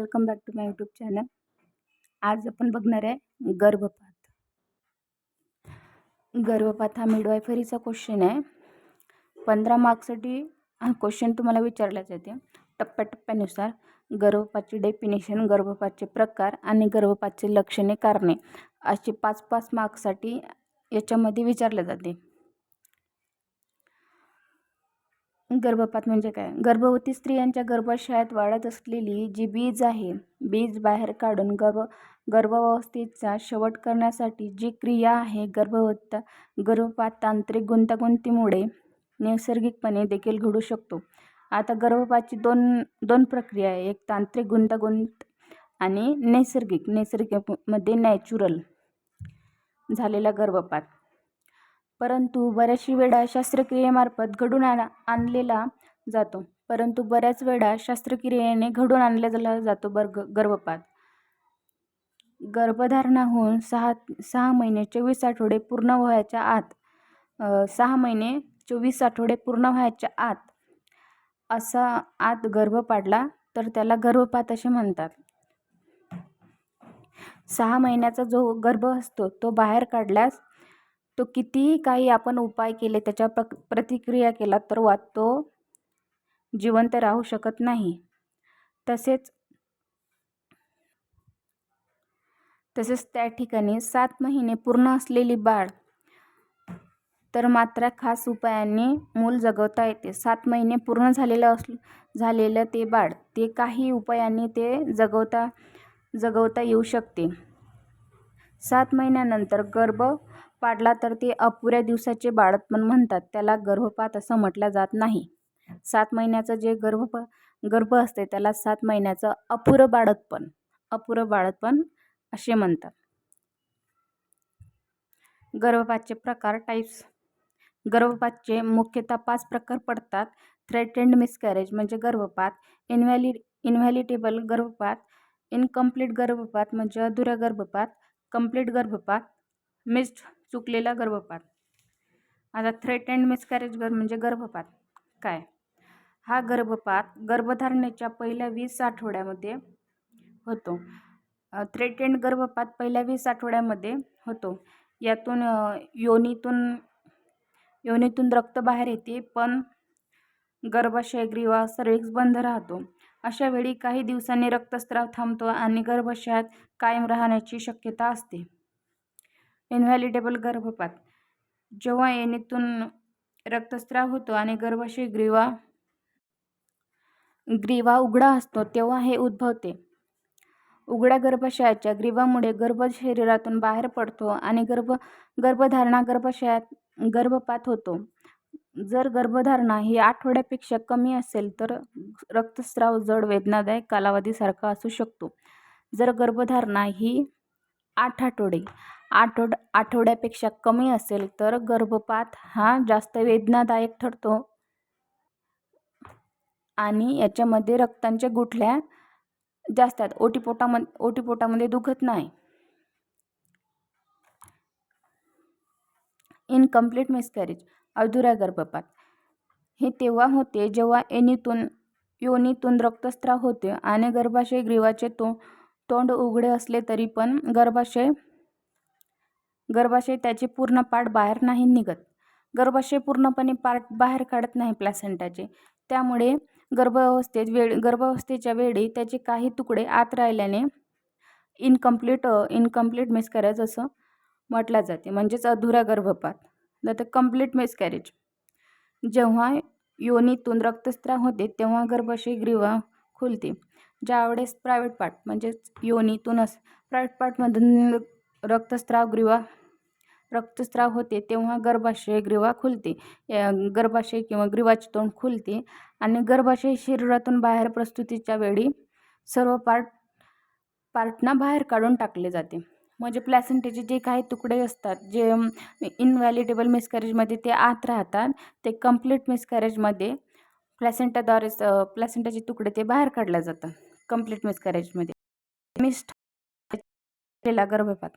Welcome back to my YouTube channel. आज आपण बघणार आहे गर्भपात. गर्भपात हा मिडवायफरीचा क्वेश्चन आहे. पंधरा मार्क्ससाठी हा क्वेश्चन तुम्हाला विचारला जाते टप्प्याटप्प्यानुसार गर्भपातची डेफिनेशन गर्भपातचे प्रकार आणि गर्भपातचे लक्षणे कारणे असे पाच पाच मार्क्ससाठी याच्यामध्ये विचारले जाते. गर्भपात म्हणजे काय? गर्भवती स्त्रियांच्या गर्भाशयात वाढत असलेली जी बीज आहे बीज बाहेर काढून गर्भ गर्भावस्थेचा शेवट करण्यासाठी जी क्रिया आहे गर्भवत गर्भपात तांत्रिक गुंतागुंतीमुळे नैसर्गिकपणे देखील घडू शकतो. आता गर्भपातची दोन दोन प्रक्रिया आहे. एक तांत्रिक गुंतागुंत आणि नैसर्गिक. नैसर्गिकमध्ये नॅचरल झालेला गर्भपात. परंतु बऱ्याचशी वेळा शस्त्रक्रियेमार्फत घडून आण आणलेला जातो. परंतु बऱ्याच वेळा शस्त्रक्रियेने घडून आणलेला जातो बर्ग गर्भपात. गर्भधारणा होऊन सहा सहा महिने चोवीस आठवडे पूर्ण व्हायच्या आत सहा महिने चोवीस आठवडे पूर्ण व्हायच्या आत असा आत गर्भ पाडला तर त्याला गर्भपात असे म्हणतात. सहा महिन्याचा जो गर्भ असतो तो बाहेर काढल्यास तो कितीही काही आपण उपाय केले त्याच्या प्र प्रतिक्रिया केला तर वा तो जिवंत राहू शकत नाही. तसेच तसेच त्या ठिकाणी सात महिने पूर्ण असलेली बाळ तर मात्र खास उपायांनी मूल जगवता येते. सात महिने पूर्ण झालेलं अस झालेलं ते बाळ ते काही उपायांनी ते जगवता जगवता येऊ शकते. सात महिन्यानंतर गर्भ पाडला तर ते अपुऱ्या दिवसाचे बाळतपण म्हणतात. त्याला गर्भपात असं म्हटलं जात नाही. सात महिन्याचं जे गर्भ गर्भ असते त्याला सात महिन्याचं अपुरं बाळतपण अपुरं बाळतपण असे म्हणतात. गर्भपातचे प्रकार टाईप्स गर्भपातचे मुख्यतः पाच प्रकार पडतात. थ्रेटेंड मिसकॅरेज म्हणजे गर्भपात इनव्हॅलिड इनव्हॅलिटेबल गर्भपात इनकम्प्लीट गर्भपात म्हणजे अधुरा गर्भपात कंप्लीट गर्भपात मिस्ड चुकलेला गर्भपात. आता थ्रेट अँड मिसकॅरेज गर म्हणजे गर्भपात. काय? हा गर्भपात गर्भधारणेच्या पहिल्या वीस आठवड्यामध्ये होतो. थ्रेट अँड गर्भपात पहिल्या वीस आठवड्यामध्ये होतो. यातून योनीतून योनीतून रक्त बाहेर येते पण गर्भाशय ग्रीवा सर्विक्स बंद राहतो. अशा वेळी काही दिवसांनी रक्तस्राव थांबतो आणि गर्भाशयात कायम राहण्याची शक्यता असते. इनव्हॅलिडेबल गर्भपात. जेव्हा येणीतून रक्तस्राव होतो आणि गर्भाशय ग्रीवा ग्रीवा उघडा असतो तेव्हा हे उद्भवते. उघड्या गर्भाशयाच्या ग्रीवामुळे गर्भ शरीरातून बाहेर पडतो आणि गर्भ गर्भधारणा गर्भाशयात गर्भपात होतो. जर गर्भधारणा ही आठवड्यापेक्षा कमी असेल तर रक्तस्राव जड वेदनादायक कालावधीसारखा असू शकतो. जर गर्भधारणा ही आठ आठवडे आठवड आठवड्यापेक्षा कमी असेल तर गर्भपात हा जास्त वेदनादायक ठरतो. आणि याच्यामध्ये रक्तांच्या गुठल्या जास्त आहेत. ओटीपोटामध्ये ओटीपोटामध्ये दुखत नाही. इनकम्प्लीट मिसकॅरेज अधुरा गर्भपात. हे तेव्हा होते जेव्हा एनीतून योनीतून रक्तस्राव होते आणि गर्भाशय ग्रीवाचे तो तोंड उघडे असले तरी पण गर्भाशय गर्भाशय त्याचे पूर्ण पार्ट बाहेर नाही निघत. गर्भाशय पूर्णपणे पार्ट बाहेर काढत नाही प्लॅसेंटाचे त्यामुळे गर्भावस्थेत वेळ गर्भावस्थेच्या वेळी त्याचे काही तुकडे आत राहिल्याने इनकम्प्लीट इनकम्प्लीट मिसकॅरेज असं म्हटलं जाते. म्हणजेच अधुरा गर्भपात. तर कंप्लीट मिसकॅरेज जेव्हा योनीतून रक्तस्त्राव होते तेव्हा गर्भाशय ग्रीवा खुलते. ज्यावेळेस प्रायव्हेट पार्ट म्हणजेच योनीतूनच प्रायव्हेट पार्टमधून रक्तस्त्राव ग्रीवा रक्तस्राव होते तेव्हा गर्भाशय ग्रीवा खुलते. गर्भाशय किंवा ग्रीवाचे तोंड खुलते आणि गर्भाशय शरीरातून बाहेर प्रस्तुतीच्या वेळी सर्व पार्ट पार्टना बाहेर काढून टाकले जाते. म्हणजे प्लॅसेंटेचे जे काही तुकडे असतात जे इनव्हॅलिडेबल मिसकॅरेजमध्ये ते आत राहतात ते कंप्लीट मिसकॅरेजमध्ये प्लॅसेंटाद्वारे प्लॅसेंटाचे तुकडे ते बाहेर काढल्या जातात कंप्लीट मिसकॅरेजमध्ये. मिस्ट गर्भपात.